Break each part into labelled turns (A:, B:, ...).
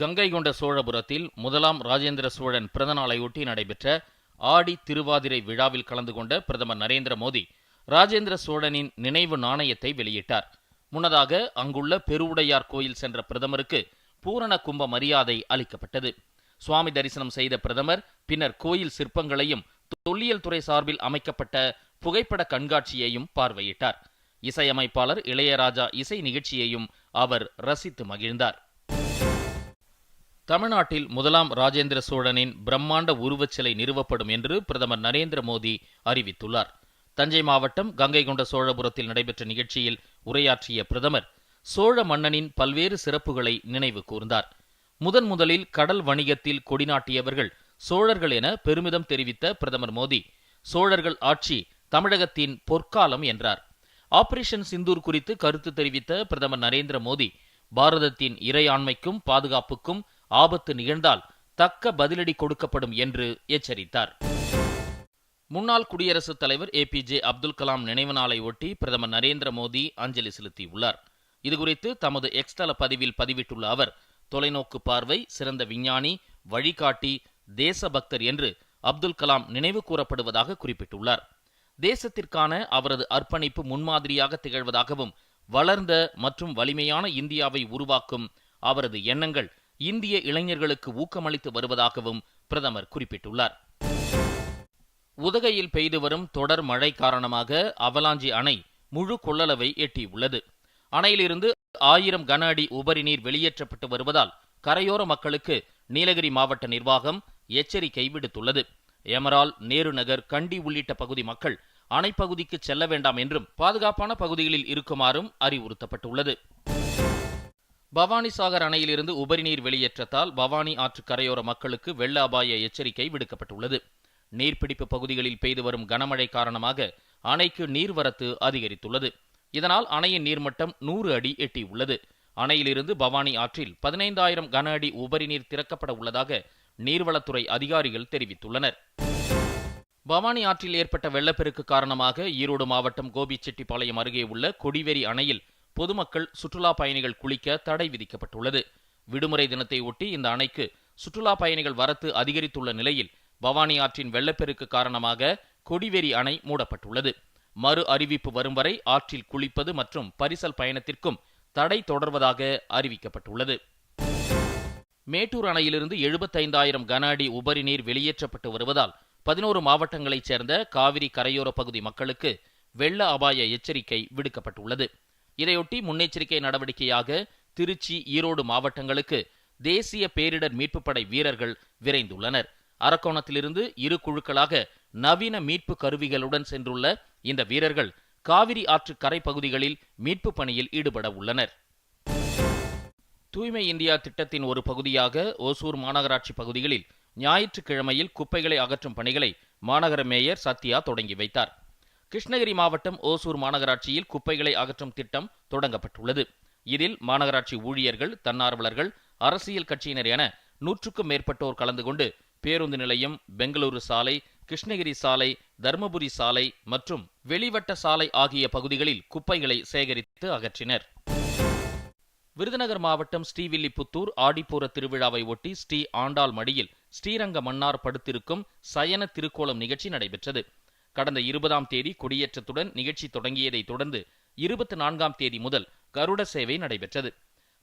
A: கங்கை கொண்ட சோழபுரத்தில் முதலாம் ராஜேந்திர சோழன் பிறந்தநாளையொட்டி நடைபெற்ற ஆடி திருவாதிரை விழாவில் கலந்து கொண்ட பிரதமர் நரேந்திர மோடி ராஜேந்திர சோழனின் நினைவு நாணயத்தை வெளியிட்டார். முன்னதாக அங்குள்ள பெருவுடையார் கோயில் சென்ற பிரதமருக்கு பூரண கும்ப மரியாதை அளிக்கப்பட்டது. சுவாமி தரிசனம் செய்த பிரதமர் பின்னர் கோயில் சிற்பங்களையும் தொல்லியல் துறை சார்பில் அமைக்கப்பட்ட புகைப்பட கண்காட்சியையும் பார்வையிட்டார். இசையமைப்பாளர் இளையராஜா இசை நிகழ்ச்சியையும் அவர் ரசித்து மகிழ்ந்தார். தமிழ்நாட்டில் முதலாம் ராஜேந்திர சோழனின் பிரம்மாண்ட உருவச் சிலை நிறுவப்படும் என்று பிரதமர் நரேந்திர மோடி அறிவித்துள்ளார். தஞ்சை மாவட்டம் கங்கை கொண்ட சோழபுரத்தில் நடைபெற்ற நிகழ்ச்சியில் உரையாற்றிய பிரதமர் சோழ மன்னனின் பல்வேறு சிறப்புகளை நினைவு கூர்ந்தார். முதன் முதலில் கடல் வணிகத்தில் கொடிநாட்டியவர்கள் சோழர்கள் என பெருமிதம் தெரிவித்த பிரதமர் மோடி சோழர்கள் ஆட்சி தமிழகத்தின் பொற்காலம் என்றார். ஆபரேஷன் சிந்தூர் குறித்து கருத்து தெரிவித்த பிரதமர் நரேந்திர மோடி பாரதத்தின் இறையாண்மைக்கும் பாதுகாப்புக்கும் ஆபத்து நிகழ்ந்தால் தக்க பதிலடி கொடுக்கப்படும் என்று எச்சரித்தார். முன்னாள் குடியரசுத் தலைவர் ஏபிஜே அப்துல் கலாம் நினைவு நாளை ஒட்டி பிரதமர் நரேந்திர மோடி அஞ்சலி செலுத்தியுள்ளார். இதுகுறித்து தமது எக்ஸ்தல பதிவில் பதிவிட்டுள்ள அவர் தொலைநோக்கு பார்வை சிறந்த விஞ்ஞானி வழிகாட்டி தேசபக்தர் என்று அப்துல் கலாம் நினைவு கூறப்படுவதாக குறிப்பிட்டுள்ளார். தேசத்திற்கான அவரது அர்ப்பணிப்பு முன்மாதிரியாக திகழ்வதாகவும் வளர்ந்த மற்றும் வலிமையான இந்தியாவை உருவாக்கும் அவரது எண்ணங்கள் இந்திய இளைஞர்களுக்கு ஊக்கமளித்து வருவதாகவும் பிரதமர் குறிப்பிட்டுள்ளார். உதகையில் பெய்து வரும் தொடர் மழை காரணமாக அவலாஞ்சி அணை முழு கொள்ளளவை எட்டியுள்ளது. அணையிலிருந்து ஆயிரம் கன அடி உபரி நீர் வெளியேற்றப்பட்டு வருவதால் கரையோர மக்களுக்கு நீலகிரி மாவட்ட நிர்வாகம் எச்சரிக்கை விடுத்துள்ளது. எமரால் நேரு நகர் கண்டி உள்ளிட்ட பகுதி மக்கள் அணைப்பகுதிக்கு செல்ல வேண்டாம் என்றும் பாதுகாப்பான பகுதிகளில் இருக்குமாறும் அறிவுறுத்தப்பட்டுள்ளது. பவானிசாகர் அணையிலிருந்து உபரிநீர் வெளியேற்றத்தால் பவானி ஆற்று கரையோர மக்களுக்கு வெள்ள அபாய எச்சரிக்கை விடுக்கப்பட்டுள்ளது. நீர்பிடிப்பு பகுதிகளில் பெய்து வரும் கனமழை காரணமாக அணைக்கு நீர்வரத்து அதிகரித்துள்ளது. இதனால் அணையின் நீர்மட்டம் நூறு அடி எட்டியுள்ளது. அணையிலிருந்து பவானி ஆற்றில் பதினைந்தாயிரம் கன அடி உபரிநீர் திறக்கப்பட உள்ளதாக நீர்வளத்துறை அதிகாரிகள் தெரிவித்துள்ளனர். பவானி ஆற்றில் ஏற்பட்ட வெள்ளப்பெருக்கு காரணமாக ஈரோடு மாவட்டம் கோபிச்செட்டிப்பாளையம் அருகே உள்ள கொடிவேரி அணையில் பொதுமக்கள் சுற்றுலா பயணிகள் குளிக்க தடை விதிக்கப்பட்டுள்ளது. விடுமுறை தினத்தை ஒட்டி இந்த அணைக்கு சுற்றுலா பயணிகள் வரத்து அதிகரித்துள்ள நிலையில் பவானி ஆற்றின் வெள்ளப்பெருக்கு காரணமாக கொடிவேரி அணை மூடப்பட்டுள்ளது. மறு அறிவிப்பு வரும் வரை ஆற்றில் குளிப்பது மற்றும் பரிசல் பயணத்திற்கும் தடை தொடர்வதாக அறிவிக்கப்பட்டுள்ளது. மேட்டூர் அணையிலிருந்து எழுபத்தைந்தாயிரம் கன அடி உபரி நீர் வெளியேற்றப்பட்டு வருவதால் பதினோரு மாவட்டங்களைச் சேர்ந்த காவிரி கரையோர பகுதி மக்களுக்கு வெள்ள அபாய எச்சரிக்கை விடுக்கப்பட்டுள்ளது. இதையொட்டி முன்னெச்சரிக்கை நடவடிக்கையாக திருச்சி ஈரோடு மாவட்டங்களுக்கு தேசிய பேரிடர் மீட்புப் படை வீரர்கள் விரைந்துள்ளனர். அரக்கோணத்திலிருந்து இரு குழுக்களாக நவீன மீட்பு கருவிகளுடன் சென்றுள்ள இந்த வீரர்கள் காவிரி ஆற்று கரை பகுதிகளில் மீட்பு பணியில் ஈடுபட உள்ளனர். தூய்மை இந்தியா திட்டத்தின் ஒரு பகுதியாக ஓசூர் மாநகராட்சி பகுதிகளில் ஞாயிற்றுக்கிழமையில் குப்பைகளை அகற்றும் பணிகளை மாநகர மேயர் சத்யா தொடங்கி வைத்தார். கிருஷ்ணகிரி மாவட்டம் ஓசூர் மாநகராட்சியில் குப்பைகளை அகற்றும் திட்டம் தொடங்கப்பட்டுள்ளது. இதில் மாநகராட்சி ஊழியர்கள் தன்னார்வலர்கள் அரசியல் கட்சியினர் என நூற்றுக்கும் மேற்பட்டோர் கலந்து கொண்டு பேருந்து நிலையம் பெங்களூரு சாலை கிருஷ்ணகிரி சாலை தருமபுரி சாலை மற்றும் வெளிவட்ட சாலை ஆகிய பகுதிகளில் குப்பைகளை சேகரித்து அகற்றினர். விருதுநகர் மாவட்டம் ஸ்ரீவில்லிபுத்தூர் ஆடிப்பூர திருவிழாவை ஒட்டி ஸ்ரீ ஆண்டாள் மடியில் ஸ்ரீரங்க மன்னார் படுத்திருக்கும் சயன திருக்கோலம் நிகழ்ச்சி நடைபெற்றது. கடந்த இருபதாம் தேதி கொடியேற்றத்துடன் நிகழ்ச்சி தொடங்கியதை தொடர்ந்து இருபத்தி நான்காம் தேதி முதல் கருட சேவை நடைபெற்றது.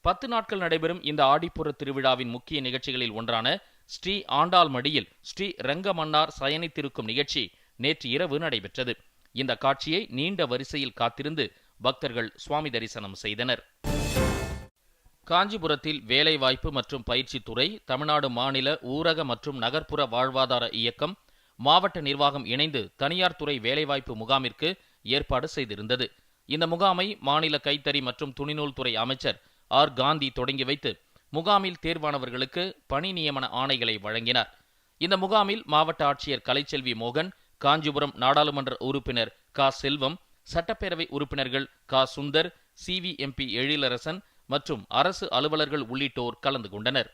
A: பத்து நாட்கள் நடைபெறும் இந்த ஆடிப்புற திருவிழாவின் முக்கிய நிகழ்ச்சிகளில் ஒன்றான ஸ்ரீ ஆண்டாள் மடியில் ஸ்ரீ ரங்கமன்னார் சயனித்திருக்கும் நிகழ்ச்சி நேற்று இரவு நடைபெற்றது. இந்த காட்சியை நீண்ட வரிசையில் காத்திருந்து பக்தர்கள் சுவாமி தரிசனம் செய்தனர். காஞ்சிபுரத்தில் வேலைவாய்ப்பு மற்றும் பயிற்சித்துறை தமிழ்நாடு மாநில ஊரக மற்றும் நகர்ப்புற வாழ்வாதார இயக்கம் மாவட்ட நிர்வாகம் இணைந்து தனியார் துறை வேலைவாய்ப்பு முகாமிற்கு ஏற்பாடு செய்திருந்தது. இந்த முகாமை மாநில கைத்தறி மற்றும் துணிநூல் துறை அமைச்சர் ஆர். காந்தி தொடங்கி வைத்து முகாமில் தேர்வானவர்களுக்கு பணி நியமன ஆணைகளை வழங்கினார். இந்த முகாமில் மாவட்ட ஆட்சியர் கலைச்செல்வி மோகன் காஞ்சிபுரம் நாடாளுமன்ற உறுப்பினர் க. செல்வம் சட்டப்பேரவை உறுப்பினர்கள் க. சுந்தர் சிவி எம்பி எழிலரசன் மற்றும் அரசு அலுவலர்கள் உள்ளிட்டோர் கலந்து கொண்டனர்.